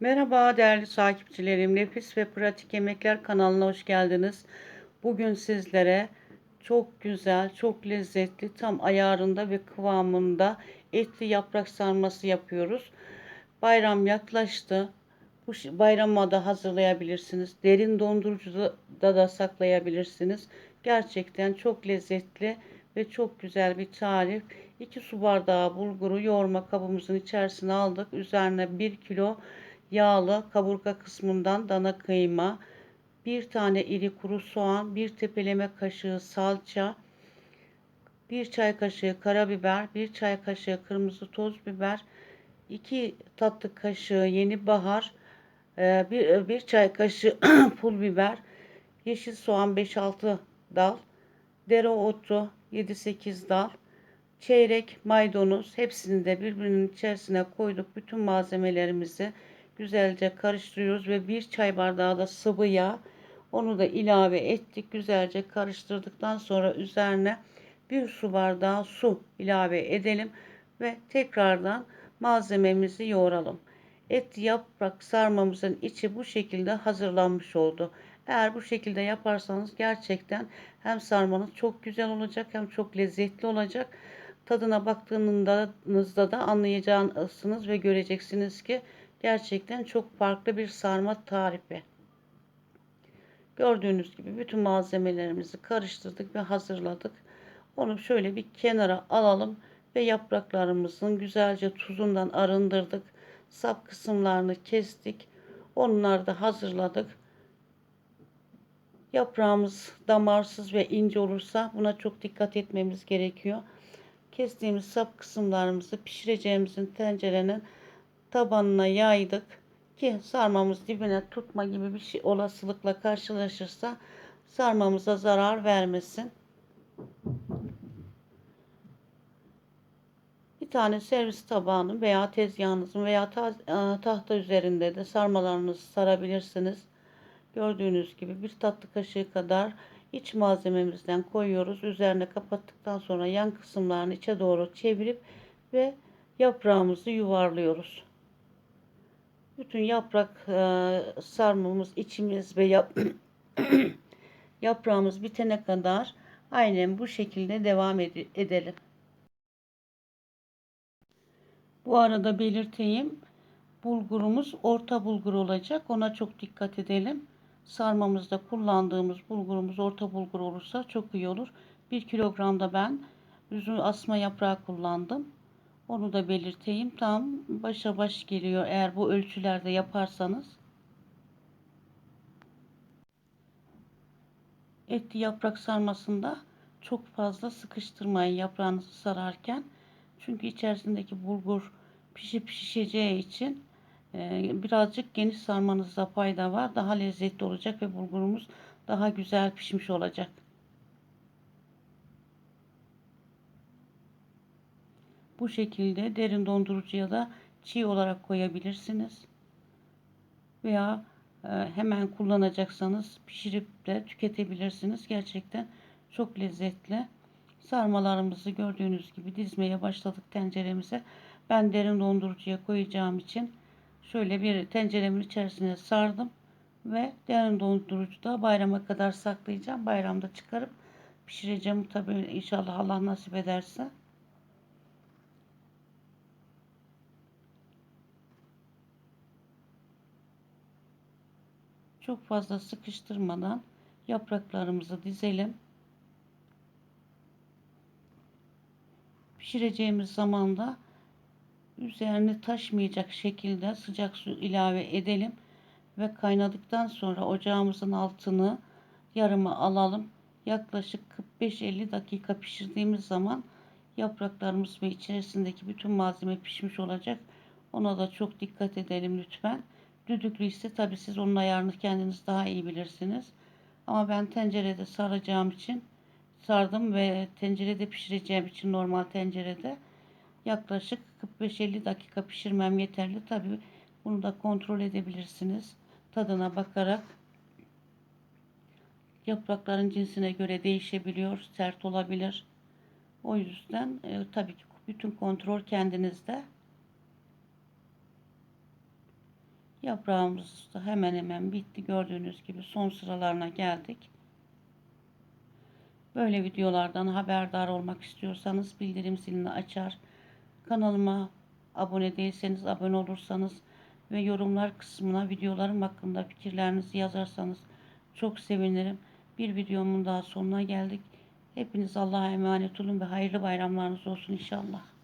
Merhaba değerli takipçilerim. Nefis ve Pratik Yemekler kanalına hoş geldiniz. Bugün sizlere çok güzel, çok lezzetli, tam ayarında ve kıvamında etli yaprak sarması yapıyoruz. Bayram yaklaştı. Bu bayrama da hazırlayabilirsiniz. Derin dondurucuda da saklayabilirsiniz. Gerçekten çok lezzetli ve çok güzel bir tarif. 2 su bardağı bulguru yoğurma kabımızın içerisine aldık. Üzerine 1 kilo yağlı kaburga kısmından dana kıyma, bir tane iri kuru soğan, bir tepeleme kaşığı salça, bir çay kaşığı karabiber, bir çay kaşığı kırmızı toz biber, iki tatlı kaşığı yeni bahar, e, bir, bir çay kaşığı pul biber, yeşil soğan 5-6 dal, dereotu 7-8 dal, çeyrek maydanoz hepsini de birbirinin içerisine koyduk. Bütün malzemelerimizi güzelce karıştırıyoruz ve bir çay bardağı da sıvı yağ onu da ilave ettik. Güzelce karıştırdıktan sonra üzerine bir su bardağı su ilave edelim ve tekrardan malzememizi yoğuralım. Et yaprak sarmamızın içi bu şekilde hazırlanmış oldu. Eğer bu şekilde yaparsanız gerçekten hem sarmanız çok güzel olacak hem çok lezzetli olacak. Tadına baktığınızda da anlayacaksınız ve göreceksiniz ki gerçekten çok farklı bir sarma tarifi. Gördüğünüz gibi bütün malzemelerimizi karıştırdık ve hazırladık. Onu şöyle bir kenara alalım ve yapraklarımızın güzelce tuzundan arındırdık. Sap kısımlarını kestik. Onları da hazırladık. Yaprağımız damarsız ve ince olursa buna çok dikkat etmemiz gerekiyor. Kestiğimiz sap kısımlarımızı pişireceğimizin tencerenin tabanına yaydık ki sarmamız dibine tutma gibi bir şey olasılıkla karşılaşırsa sarmamıza zarar vermesin. Bir tane servis tabağının veya tezgahınızın veya e, tahta üzerinde de sarmalarınızı sarabilirsiniz. Gördüğünüz gibi bir tatlı kaşığı kadar iç malzememizden koyuyoruz. Üzerine kapattıktan sonra yan kısımlarını içe doğru çevirip ve yaprağımızı yuvarlıyoruz. Bütün yaprak e, sarmamız, içimiz ve yap yaprağımız bitene kadar aynen bu şekilde devam ed- edelim. Bu arada belirteyim. Bulgurumuz orta bulgur olacak. Ona çok dikkat edelim. Sarmamızda kullandığımız bulgurumuz orta bulgur olursa çok iyi olur. 1 kilogramda ben üzüm asma yaprağı kullandım. Onu da belirteyim. Tam başa baş geliyor eğer bu ölçülerde yaparsanız. Etli yaprak sarmasında çok fazla sıkıştırmayın yaprağınızı sararken. Çünkü içerisindeki bulgur pişip şişeceği için e, birazcık geniş sarmanızda fayda var. Daha lezzetli olacak ve bulgurumuz daha güzel pişmiş olacak. Bu şekilde derin dondurucuya da çiğ olarak koyabilirsiniz. Veya e, hemen kullanacaksanız pişirip de tüketebilirsiniz. Gerçekten çok lezzetli. Sarmalarımızı gördüğünüz gibi dizmeye başladık tenceremize. Ben derin dondurucuya koyacağım için şöyle bir tenceremin içerisine sardım ve derin dondurucuda bayrama kadar saklayacağım. Bayramda çıkarıp pişireceğim tabii inşallah Allah nasip ederse. Çok fazla sıkıştırmadan yapraklarımızı dizelim. Pişireceğimiz zaman da üzerine taşmayacak şekilde sıcak su ilave edelim ve kaynadıktan sonra ocağımızın altını yarıma alalım. Yaklaşık 45-50 dakika pişirdiğimiz zaman yapraklarımız ve içerisindeki bütün malzeme pişmiş olacak. Ona da çok dikkat edelim lütfen. Düdüklü ise tabi siz onun ayarını kendiniz daha iyi bilirsiniz. Ama ben tencerede saracağım için sardım ve tencerede pişireceğim için normal tencerede yaklaşık 45-50 dakika pişirmem yeterli. Tabi bunu da kontrol edebilirsiniz. Tadına bakarak yaprakların cinsine göre değişebiliyor. Sert olabilir. O yüzden e, tabii ki bütün kontrol kendinizde. Yaprağımız da hemen hemen bitti. Gördüğünüz gibi son sıralarına geldik. Böyle videolardan haberdar olmak istiyorsanız bildirim zilini açar. Kanalıma abone değilseniz abone olursanız ve yorumlar kısmına videolarım hakkında fikirlerinizi yazarsanız çok sevinirim. Bir videomun daha sonuna geldik. Hepiniz Allah'a emanet olun ve hayırlı bayramlarınız olsun inşallah.